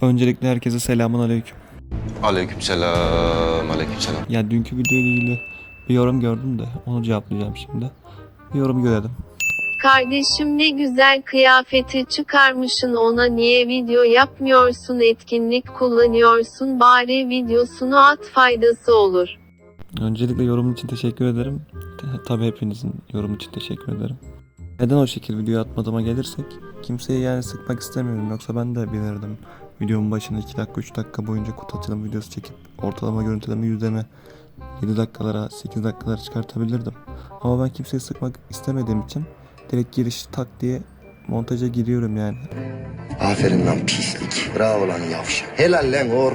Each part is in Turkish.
Öncelikle herkese selamun aleyküm. Aleykümselam, aleykümselam. Ya dünkü video ile ilgili bir yorum gördüm de onu cevaplayacağım şimdi. Bir yorum görelim. Kardeşim ne güzel kıyafeti çıkarmışın ona niye video yapmıyorsun etkinlik kullanıyorsun bari videosunu at faydası olur. Öncelikle yorum için teşekkür ederim. Te- Tabii hepinizin yorum için teşekkür ederim. Neden o şekilde video atmadığıma gelirsek kimseyi yani sıkmak istemiyorum yoksa ben de bilirdim. Videomun başına 2 dakika 3 dakika boyunca kutu açılım videosu çekip ortalama görüntüleme yüzdeme 7 dakikalara 8 dakikalara çıkartabilirdim. Ama ben kimseyi sıkmak istemediğim için direkt giriş tak diye montaja giriyorum yani. Aferin lan pislik. Bravo lan yavşak. Helal lan or.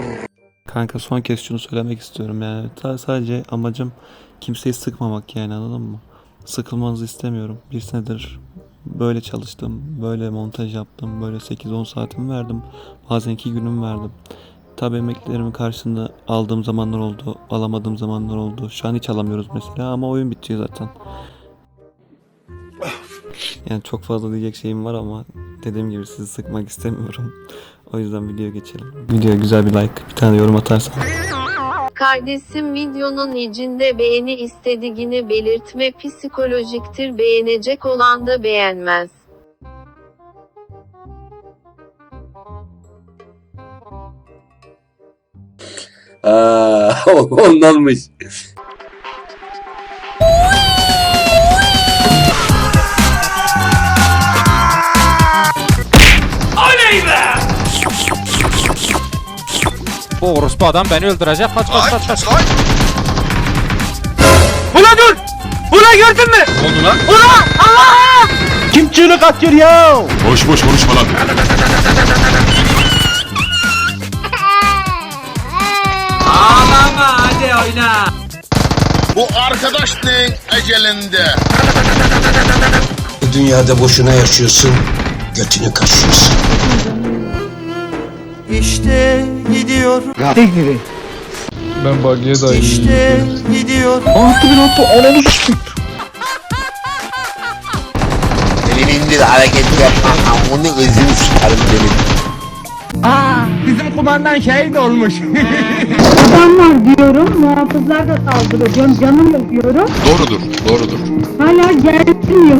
Kanka son kez şunu söylemek istiyorum yani. Ta- sadece amacım kimseyi sıkmamak yani anladın mı? Sıkılmanızı istemiyorum. Bir senedir böyle çalıştım, böyle montaj yaptım, böyle 8-10 saatimi verdim. Bazen 2 günüm verdim. Tabii emeklerimin karşılığında aldığım zamanlar oldu, alamadığım zamanlar oldu. Şu an hiç alamıyoruz mesela ama oyun bitiyor zaten. Yani çok fazla diyecek şeyim var ama dediğim gibi sizi sıkmak istemiyorum. O yüzden videoya geçelim. Videoya güzel bir like, bir tane yorum atarsan. Kardeşim videonun içinde beğeni istediğini belirtme psikolojiktir beğenecek olan da beğenmez. Aa, ondanmış. Bu orospu adam beni öldürecek. Kaç kaç kaç kaç. Ula dur! Ula gördün mü? Oldu lan? Ula! Allah! Kim çığlık atıyor ya? Boş boş konuşma lan. Bu arkadaşlığın ecelinde. Bu dünyada boşuna yaşıyorsun, götünü kaşıyorsun. İşte gidiyor. Ben Bagi'ye de İşte gidiyor. Elini indir hareket yapma. Onu özünü sıkarım benim. Bizim kumandan şehit olmuş. Adam var diyorum, muhafızlar da saldırıyor. Can, canım yok diyorum. Doğrudur, doğrudur. Hala gelmiyor.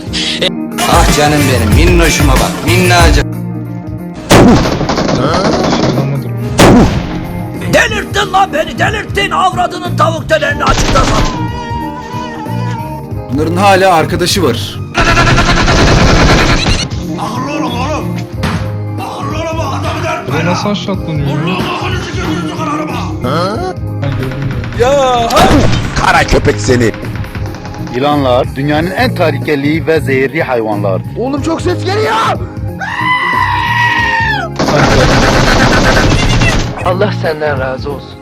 Ah canım benim, minnoşuma bak, minnacık. delirttin lan beni, delirttin. Avradının tavuk dönerini açıkta sat. Bunların hala arkadaşı var. Nasıl aşağı atlanıyor ya? Kara köpek seni. Yılanlar dünyanın en tehlikeli ve zehirli hayvanlar. Oğlum çok ses geliyor. Allah senden razı olsun.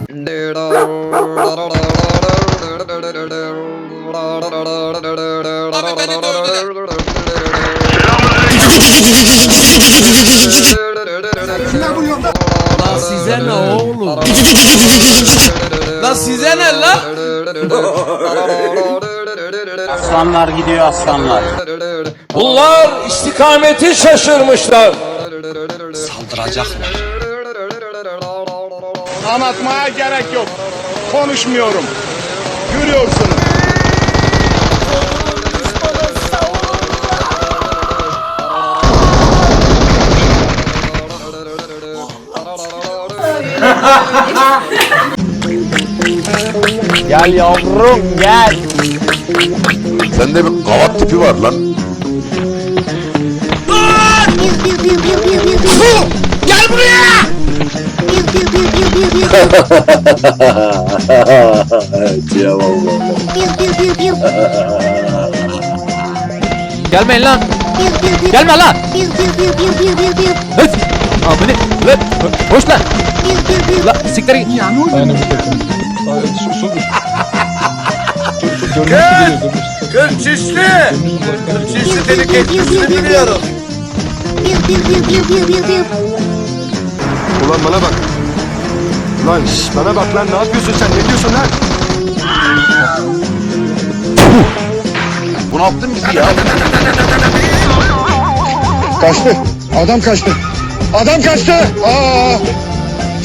Lan size ne oğlum? Lan size ne lan? Aslanlar gidiyor aslanlar. Bunlar istikameti şaşırmışlar. Anlatmaya gerek yok. Konuşmuyorum. Görüyorsunuz. Gel yavrum gel. Sende bir kavat tipi var lan. Gelmeyin lan. Gelme lan. Hıt. Amını. Lan. Hoş lan. Lan siktir git. Yani bir takım. Görmesi geliyor. görmesi. Kırçişli. Kırçişli delik etkisini biliyorum. Ulan bana bak. Lan şş, bana bak lan ne yapıyorsun sen ne diyorsun lan? Bunalttın bizi ya. Kaçtı. Adam kaçtı. Adam kaçtı. Aa!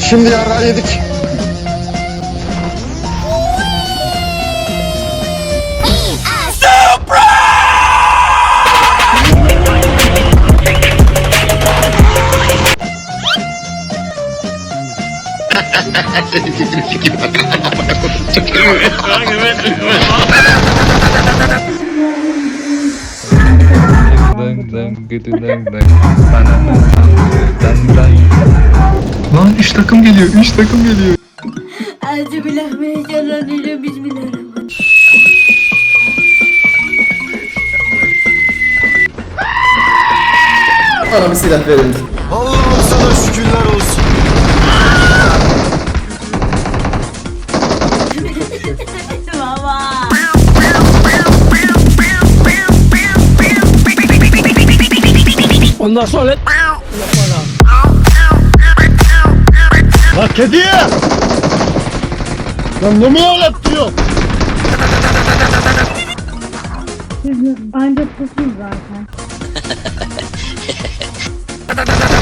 Şimdi yara yedik. Lan 3 takım geliyor 3 takım geliyor. Euzubillahimineşşeytanirracim. Bismillahirrahmanirrahim. Bana bir silah verin. Allah'ım sana şükürler olsun. Ondan sonra La kedi! Lan ne mi diyor? Bence pusun zaten.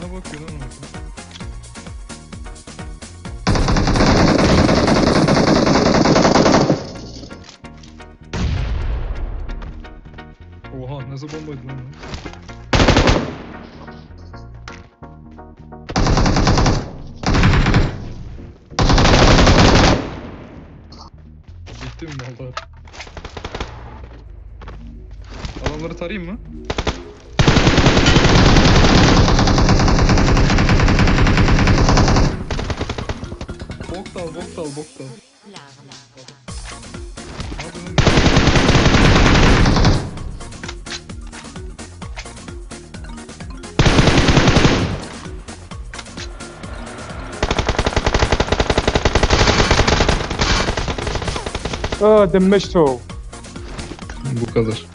Ne bakıyor lan? Oha nasıl bombaydı lan o? Bitti mi mallar? Adamları tarayayım mı? Dal, bok dal, bok dal. Hadi lan. Aa demeçto. Bu kadar.